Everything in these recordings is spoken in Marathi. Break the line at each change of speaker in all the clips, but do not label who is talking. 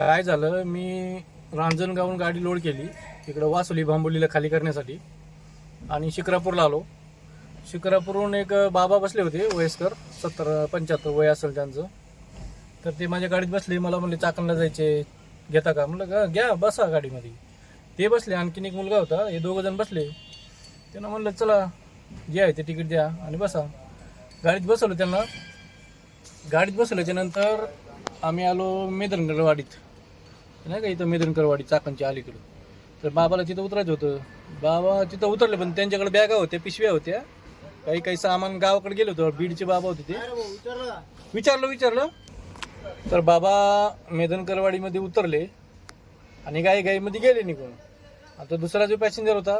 काय झालं मी रांजणगावून गाडी लोड केली. इकडं वासोली भांबोलीला खाली करण्यासाठी. आणि शिक्रापूरला आलो. शिक्रापूरहून एक बाबा बसले होते वयस्कर सत्तर पंच्याहत्तर वय असेल त्यांचं. तर ते माझ्या गाडीत बसले. मला म्हणले चाकणला जायचे घेता का? म्हणलं का घ्या बसा गाडीमध्ये. ते बसले. आणखीन एक मुलगा होता. हे दोघं जण बसले. त्यांना म्हणलं चला जे आहे ते तिकीट द्या आणि बसा. गाडीत बसवलं त्यांना. गाडीत बसवल्याच्यानंतर आम्ही आलो मेदनगडवाडीत नाही का इथं मेदनकरवाडी चाकणच्या अलीकडं? तर बाबाला तिथं उतरायचं होतं. बाबा तिथं उतरले पण त्यांच्याकडे बॅगा होत्या पिशव्या होत्या. काही काही सामान गावाकडे गेलो होतो बीडचे बाबा होते ते. विचारलं विचारलं. तर बाबा मेदनकरवाडीमध्ये उतरले आणि गाई गाईमध्ये गेले निघून. आता दुसरा जो पॅसेंजर होता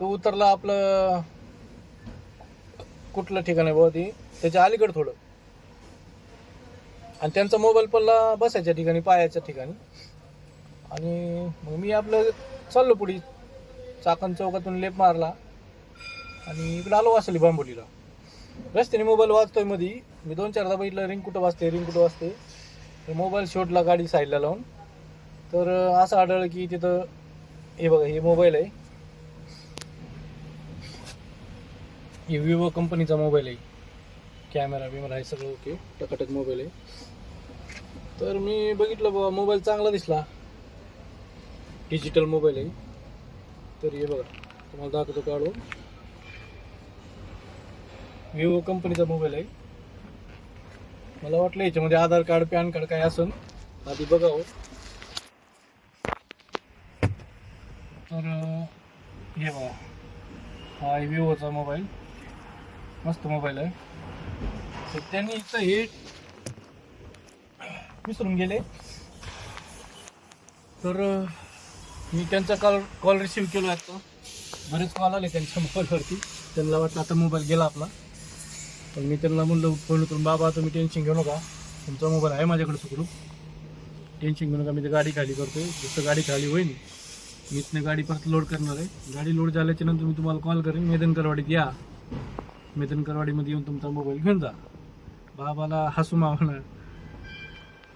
तो उतरला आपलं कुठलं ठिकाण आहे बाबा ते? त्याच्या अलीकडं थोडं. आणि त्यांचा मोबाईल पडला बसायच्या ठिकाणी पायाच्या ठिकाणी. आणि मग मी आपलं चाललो पुढे चाकण चौकातून लेप मारला. आणि इकडं आलो वाचली बांबोलीला. रस्त्याने मोबाईल वाचतोयमध्ये मी दोन चारदा बघितलं रिंग कुठं वाजते रिंग कुठं वाजते तर मोबाईल शोधला गाडी साईडला लावून. तर असं आढळलं की तिथं हे बघा हे मोबाईल आहे. हे विवो कंपनीचा मोबाईल आहे. कॅमेरा बिमेरा हे सगळं ओके. टकाटक मोबाईल आहे. तर मी बघितलं बाबा मोबाईल चांगला दिसला. डिजिटल मोबाईल आहे. तर हे बघा तुम्हाला दाखवतो काढून. विवो कंपनीचा मोबाईल आहे. मला वाटलं याच्यामध्ये आधार कार्ड पॅन कार्ड काय असेल आधी बघावं. तर हे बघा हा विवोचा मोबाईल मस्त मोबाईल आहे. तर त्यांनी इथं हे विसरून गेले. तर मी त्यांचा कॉल कॉल रिसीव केला आता. बरेच कॉल आले त्यांच्या मोबाईलवरती त्यांना वाटलं आता मोबाईल गेला आपला. पण मी त्यांना म्हणलं फोन करून बाबा तुम्ही टेन्शन घेऊ नका. तुमचा मोबाईल आहे माझ्याकडे सुखरूप टेन्शन घेऊ नका. मी ते गाडी खाली करतोय. जसं गाडी खाली होईल. मी इथनं गाडी परत लोड करणार आहे. गाडी लोड झाल्याच्यानंतर मी तुम्हाला कॉल करेन. मेदनकरवाडीत या. मेदनकरवाडीमध्ये येऊन तुमचा मोबाईल घेऊन जा. बाबाला हसू मावणार.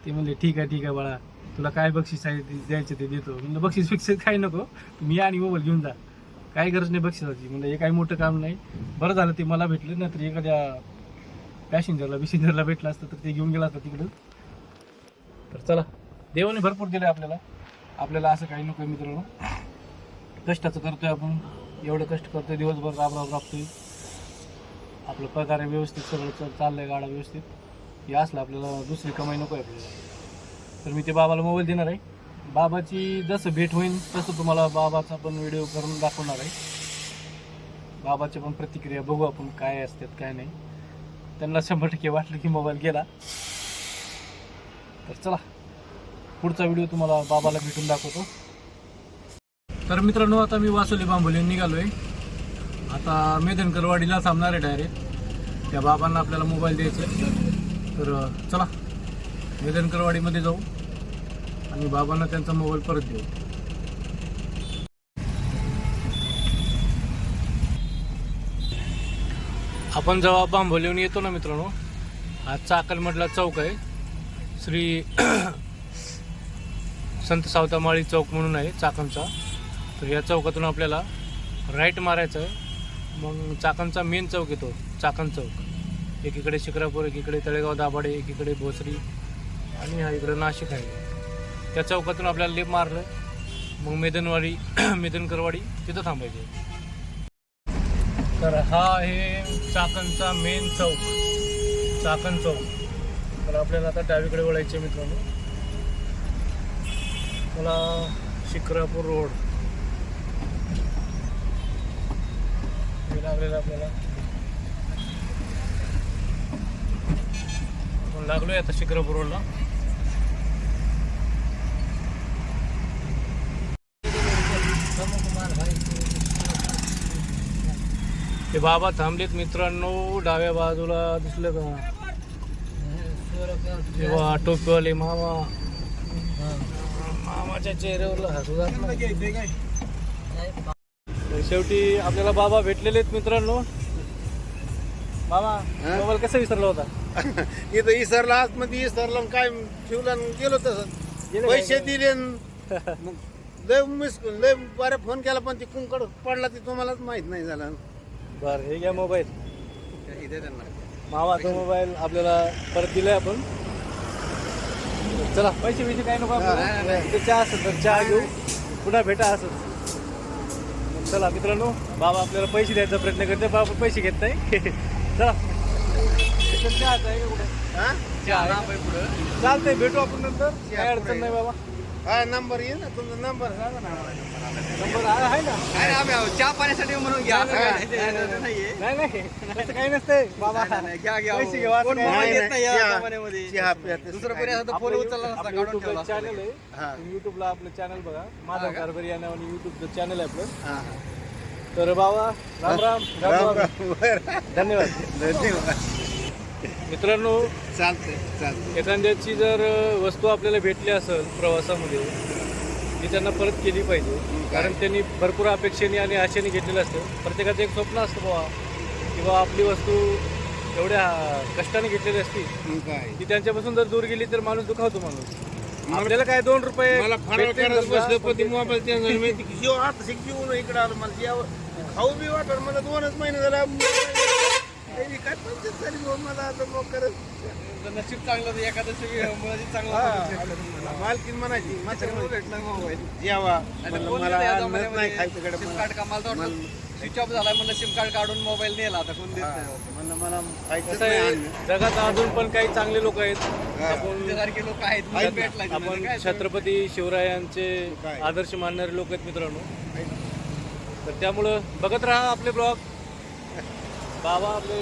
ते म्हणले ठीक आहे ठीक आहे बाळा. तुला काय बक्षीस आहे ते द्यायचं ते देतो. म्हणलं बक्षीस बिक्षीस काही नको? तुम्ही आणि मोबाईल घेऊन जा. काही गरज नाही बक्षिसाची. म्हणलं हे काही मोठं काम नाही. बरं झालं ते मला भेटलं. नाही तर एखाद्या पॅसेंजरला पॅसेंजरला भेटलं असतं तर ते घेऊन गेला असतं तिकडं. तर चला देवाने भरपूर दिलं आपल्याला. आपल्याला असं काही नको मित्रांनो. कष्टाचं करतोय आपण. एवढं कष्ट करतोय दिवसभर राबराब राबतोय. आपलं पगार आहे व्यवस्थित सगळं चाललं चाललंय गाडा व्यवस्थित. हे असलं आपल्याला दुसरी कमाई नको आहे. आपल्याला तर मी ते बाबाला मोबाईल देणार आहे. बाबाची जसं भेट होईल तसं तुम्हाला बाबाचा पण व्हिडिओ करून दाखवणार आहे. बाबाच्या पण प्रतिक्रिया बघू आपण काय असतात काय नाही. त्यांना शंभर टक्के वाटलं की मोबाईल गेला. तर चला पुढचा व्हिडिओ तुम्हाला बाबाला भेटून दाखवतो. तर मित्रांनो आता मी वासोली बांबोली निघालोय. आता मेदनकरवाडीला थांबणार आहे डायरेक्ट त्या बाबांना आपल्याला मोबाईल द्यायचा आहे. तर चला. मेदनकरवाडीमध्ये जाऊ आणि बाबांना त्यांचा मोबाईल परत देऊ. आपण जेव्हा बांबोलीहून येतो ना मित्रांनो हा चाकलमधला चौक आहे. श्री संत सावतामाळी चौक म्हणून आहे चाकणचा. तर या चौकातून आपल्याला राईट मारायचं आहे. मग चाकणचा मेन चौक येतो चाकण चौक. एकीकडे शिक्रापूर एकीकडे तळेगाव दाभाडे एकीकडे भोसरी आणि हा इकडं नाशिक आहे. त्या चौकातून आपल्याला लेप मारलं. मग मेदनवाडी मेदनकरवाडी तिथं थांबायचे. तर हा आहे चाकणचा मेन चौक. चाकण चौक. तर आपल्याला आता डावीकडे वळायचे मित्रांनो. मला शिक्रापूर रोड. लागलेला आपल्याला. आपण लागलोय आता शिक्रापूर रोडला ते बाबा थांबलेत मित्रांनो डाव्या बाजूला दिसलं का? तेव्हा टोपीवाले मामा. मामाच्या चेहऱ्यावर हसू जात शेवटी आपल्याला बाबा भेटलेले आहेत मित्रांनो मामा मोबाईल कसा विसरला होता?
इथं इसरला आतमध्ये इसरला काय ठेवलं गेलो तसं. पैसे? दिले मग लय मिस लय बरं फोन केला पण ते कुंकड पडला ते तुम्हालाच माहीत नाही झालं.
बर हे घ्या मोबाईल. मामाचा मोबाईल आपल्याला परत दिलाय आपण. चला पैसे बिसे काय नको. इथे चहा असेल तर चहा घेऊ. पुन्हा भेटा असं चला मित्रांनो बाबा आपल्याला पैसे द्यायचा प्रयत्न करते बाबा पैसे घेत नाही. चला.
हा?
चालतंय भेटू आपण नंतर. काय अडचण नाही बाबा.
हा नंबर येईल ना. तुमचा नंबर सांगा ना मला.
नंबर आहे ना.
चहा पाण्यासाठी म्हणून घ्या.
नाही, नाही, तसं काही नसतंय बाबा.
नाही, नाही, घ्या, घ्या.
पैसे
दुसरं
काय
कोणी असं फोन उचलला नसता, काढून ठेवला.
चॅनल
हा.
आहे युट्यूबला आपलं चॅनल बघा. माझा? कारभारी या नावाने युट्यूबचं चॅनल आहे आपलं.
हा,
तर बाबा राम राम. धन्यवाद.
धन्यवाद.
मित्रांनो
चालतंय चालतंय.
एखाद्याची जर वस्तू आपल्याला भेटली असेल प्रवासामध्ये ती त्यांना परत केली पाहिजे. कारण त्यांनी भरपूर अपेक्षेने आणि आशेने घेतलेलं असतं. प्रत्येकाचं एक स्वप्न असतं बाबा किंवा आपली वस्तू एवढ्या कष्टाने घेतलेली असती.
काय?
ती त्यांच्यापासून जर दूर गेली तर माणूस दुखावतो माणूस. आपल्याला काय दोन रुपये
मला फराळ बसलं
पण
ते मोबाईल इकडे आलं. मला जेव खाऊ बी वाटत मला दोनच महिने झाला काय पंचायत झाली बुवा मला आता मग करत
तर नशीब चांगलं तर एखादं मुलाची चांगलं.
मालकीन म्हणायची म्हणायची,
भेटला मोबाईल
जेवा. मला नाही खायचं
सिम कार्ड स्विच ऑफ झालाय म्हणलं सिम कार्ड काढून मोबाईल नेला आता कोण देत? नाही
म्हणलं मला
कसं आहे. जगात अजून पण काही चांगले लोक आहेत. आपण
तुझ्यासारखे लोक आहेत नाही तर
आपण
काय
छत्रपती शिवरायांचे
काय?
आदर्श मानणारे लोक आहेत मित्रांनो. तर त्यामुळं बघत राहा आपले ब्लॉग. बाबा आपले